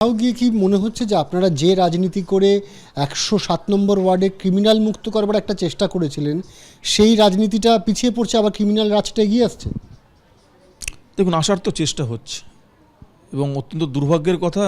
তাও গিয়ে কি মনে হচ্ছে যে আপনারা যে রাজনীতি করে একশো সাত নম্বর ওয়ার্ডে ক্রিমিনাল মুক্ত করবার একটা চেষ্টা করেছিলেন, সেই রাজনীতিটা পিছিয়ে পড়ছে, আবার ক্রিমিনাল রাজটা এগিয়ে আসছে? দেখুন, আসার তো চেষ্টা হচ্ছে এবং অত্যন্ত দুর্ভাগ্যের কথা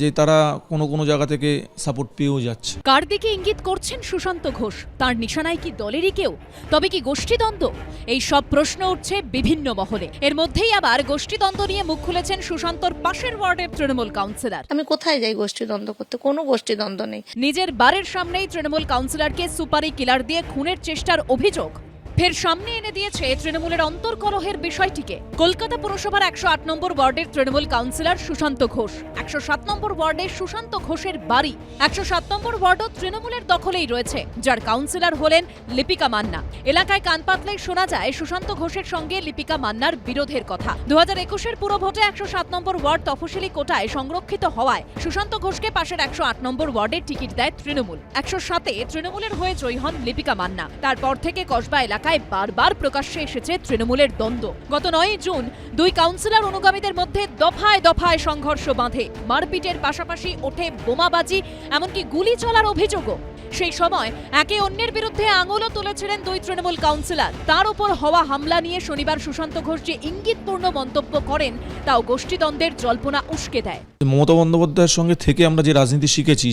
যে তারা কোনো কোনো জায়গা থেকে সাপোর্ট পেয়েও যাচ্ছে। কার দিকে ইঙ্গিত করছেন সুশান্ত ঘোষ? তার নিশানায় কি দলেরই কেউ? তবে কি গোষ্ঠীদ্বন্দ্ব? এই সব প্রশ্ন উঠছে বিভিন্ন মহলে। এর মধ্যেই আবার গোষ্ঠীদ্বন্দ্ব নিয়ে মুখ খুলেছেন সুশান্তর পাশের ওয়ার্ডের তৃণমূল কাউন্সিলর। আমি কোথায় যাই গোষ্ঠীদ্বন্দ্ব করতে? কোনো গোষ্ঠীদ্বন্দ্ব নেই। নিজের বাড়ির সামনেই তৃণমূল কাউন্সিলরকে সুপারি কিলার দিয়ে খুনের চেষ্টার অভিযোগ। ফের সামনে এনে দিয়েছে তৃণমূলের অন্তর্কলহের বিষয়টিকে। কলকাতা পুরসভার একশো আট নম্বর ওয়ার্ডের তৃণমূল কাউন্সিলর সুশান্ত ঘোষ। একশো সাত নম্বর ওয়ার্ডে সুশান্ত ঘোষের বাড়ি। একশো সাত নম্বর ওয়ার্ডও তৃণমূলের দখলেই রয়েছে, যার কাউন্সিলর হলেন লিপিকা মান্না। এলাকায় কান পাতলেই শোনা যায়, সুশান্ত ঘোষের সঙ্গে লিপিকা মান্নার বিরোধের কথা। দু হাজার একুশের পুরো ভোটে একশো সাত নম্বর ওয়ার্ড তফসিলি কোটায় সংরক্ষিত হওয়ায় সুশান্ত ঘোষকে পাশের একশো আট নম্বর ওয়ার্ডের টিকিট দেয় তৃণমূল। একশো সাতে তৃণমূলের হয়ে জয়ী হন লিপিকা মান্না। তারপর থেকে কসবা এলাকায় বারবার প্রকাশ্যে এসেছে তৃণমূলের দ্বন্দ্ব। গত নয় জুন দুই কাউন্সিলর অনুগামীদের মধ্যে দফায় দফায় সংঘর্ষ বাঁধে। মারপিটের পাশাপাশি ওঠে বোমাবাজি, এমনকি গুলি চলার অভিযোগও। সেই সময় একে অন্যের বিরুদ্ধে আঙুলও তুলেছিলেন দুই তৃণমূল কাউন্সিলর। তার উপর হওয়া হামলা নিয়ে শনিবার সুশান্ত ঘোষ যে ইঙ্গিতপূর্ণ মন্তব্য করেন, তাও গোষ্ঠীদ্বন্দ্বের জল্পনা উস্কে দেয়। মমতা বন্দ্যোপাধ্যায়ের সঙ্গে থেকে আমরা যে রাজনীতি শিখেছি,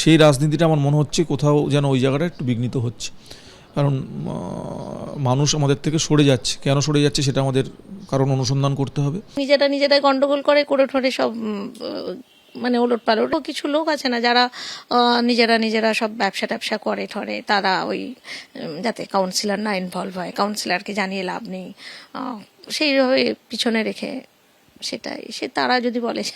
সেই রাজনীতিটা আমার মনে হচ্ছে কোথাও যেন ওই জায়গাটা একটু বিঘ্নিত হচ্ছে। কারণ মানুষ আমাদের থেকে সরে যাচ্ছে। কেন সরে যাচ্ছে সেটা আমাদের কারণ অনুসন্ধান করতে হবে। নিজেরা নিজেরাই গন্ডগোল করে করে ঠোরে সব মানে ওলট পালট। কিছু লোক আছে না যারা নিজেরা নিজেরা সব ব্যবসা ট্যাবসা করে ঠরে তারা ওই যাতে কাউন্সিলর না ইনভলভ হয়। কাউন্সিলরকে জানিয়ে লাভ নেই। সেইভাবে পিছনে রেখে সেটাই। সে তারা যদি বলে যে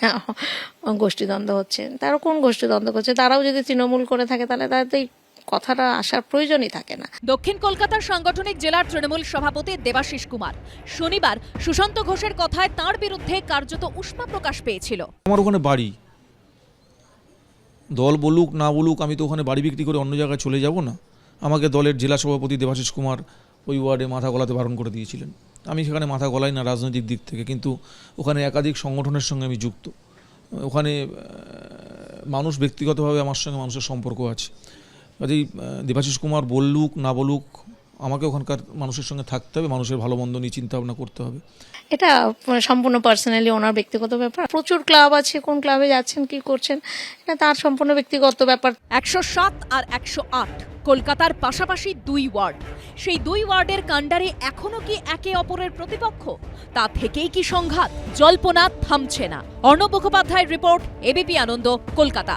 গোষ্ঠীদ্বন্দ্ব হচ্ছে, তারা কোন গোষ্ঠীদ্বন্দ্ব করছে? তারাও যদি তৃণমূল করে থাকে, তাহলে তাদের কথাটা আসার প্রয়োজনই থাকে না। দক্ষিণ কলকাতার সাংগঠনিক জেলার তৃণমূল সভাপতি দেবাশিস কুমার। শনিবার সুশান্ত ঘোষের কথায় তার বিরুদ্ধে কার্যত উষ্মা প্রকাশ পেয়েছিল। আমার ওখানে বাড়ি। দল বলুক না বলুক আমি তো ওখানে বাড়ি বিক্রি করে অন্য জায়গায় চলে যাব না। আমাকে দলের জেলা সভাপতি দেবাশিস কুমার ওই ওয়ার্ডে মাথা গলাতে বারণ করে দিয়েছিলেন। আমি সেখানে মাথা গলাই না রাজনৈতিক দিক থেকে কিন্তু ওখানে একাধিক সংগঠনের সঙ্গে আমি যুক্ত। ওখানে মানুষ ব্যক্তিগতভাবে আমার সঙ্গে মানুষের সম্পর্ক আছে। কাজেই দেবাশিস কুমার বললুক না বলুক আমাকে ওখানকার মানুষের সঙ্গে থাকতে হবে মানুষের ভালো মন্দ নিয়ে চিন্তা ভাবনা করতে হবে। এটা সম্পূর্ণ পার্সোনালি ওনার ব্যক্তিগত ব্যাপার। প্রচুর ক্লাব আছে কোন ক্লাবে যাচ্ছেন কি করছেন এটা তার সম্পূর্ণ ব্যক্তিগত ব্যাপার। একশো সাত আর একশো আট কলকাতার পাশাপাশি দুই ওয়ার্ড। সেই দুই ওয়ার্ডের কাণ্ডারি এখনও কি একে অপরের প্রতিপক্ষ? তা থেকেই কি সংঘাত? জল্পনা থামছে না। অর্ণব মুখোপাধ্যায়ের রিপোর্ট এবিপি আনন্দ কলকাতা।